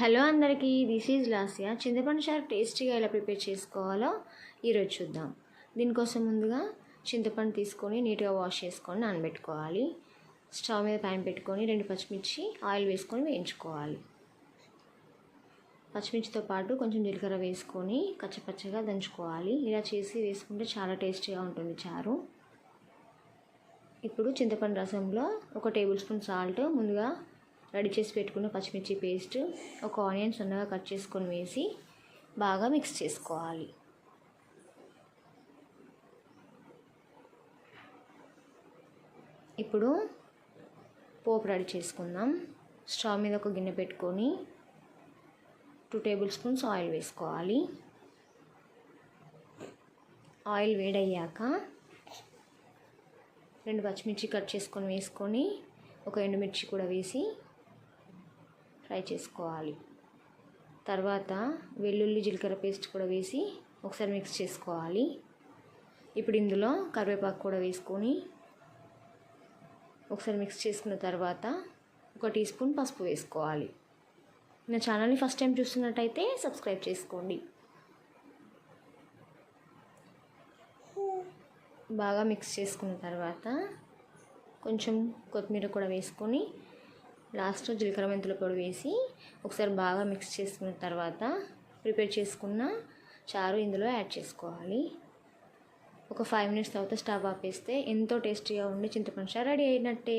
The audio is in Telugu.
హలో అందరికీ దిస్ ఈజ్ లాస్యా. చింతపండు చారు టేస్టీగా ఎలా ప్రిపేర్ చేసుకోవాలో ఈరోజు చూద్దాం. దీనికోసం ముందుగా చింతపండు తీసుకొని నీట్గా వాష్ చేసుకొని నానబెట్టుకోవాలి. స్టవ్ మీద ప్యాన్ పెట్టుకొని రెండు పచ్చిమిర్చి ఆయిల్ వేసుకొని వేయించుకోవాలి. పచ్చిమిర్చితో పాటు కొంచెం జీలకర్ర వేసుకొని కచ్చపచ్చగా దంచుకోవాలి. ఇలా చేసి వేసుకుంటే చాలా టేస్టీగా ఉంటుంది చారు. ఇప్పుడు చింతపండు రసంలో ఒక టేబుల్ స్పూన్ సాల్ట్ ముందుగా రెడీ చేసి పెట్టుకున్న పచ్చిమిర్చి పేస్ట్ ఒక ఆనియన్ సన్నగా కట్ చేసుకొని వేసి బాగా మిక్స్ చేసుకోవాలి. ఇప్పుడు పోపు రెడీ చేసుకుందాం. స్టవ్ మీద ఒక గిన్నె పెట్టుకొని టూ టేబుల్ స్పూన్స్ ఆయిల్ వేసుకోవాలి. ఆయిల్ వేడయ్యాక రెండు పచ్చిమిర్చి కట్ చేసుకొని వేసుకొని ఒక ఎండుమిర్చి కూడా వేసి ఫ్రై చేసుకోవాలి. తర్వాత వెల్లుల్లి జీలకర్ర పేస్ట్ కూడా వేసి ఒకసారి మిక్స్ చేసుకోవాలి. ఇప్పుడు ఇందులో కరివేపాకు కూడా వేసుకొని ఒకసారి మిక్స్ చేసుకున్న తర్వాత ఒక టీ స్పూన్ పసుపు వేసుకోవాలి. నా ఛానల్ని ఫస్ట్ టైం చూస్తున్నట్టయితే సబ్స్క్రైబ్ చేసుకోండి. బాగా మిక్స్ చేసుకున్న తర్వాత కొంచెం కొత్తిమీర కూడా వేసుకొని లాస్ట్లో జీలకర్ర మెంతుల పొడి వేసి ఒకసారి బాగా మిక్స్ చేసుకున్న తర్వాత ప్రిపేర్ చేసుకున్న చారు ఇందులో యాడ్ చేసుకోవాలి. ఒక ఫైవ్ మినిట్స్ తర్వాత స్టవ్ ఆపేస్తే ఎంతో టేస్టీగా ఉండి చింతపండు చారు రెడీ అయినట్టే.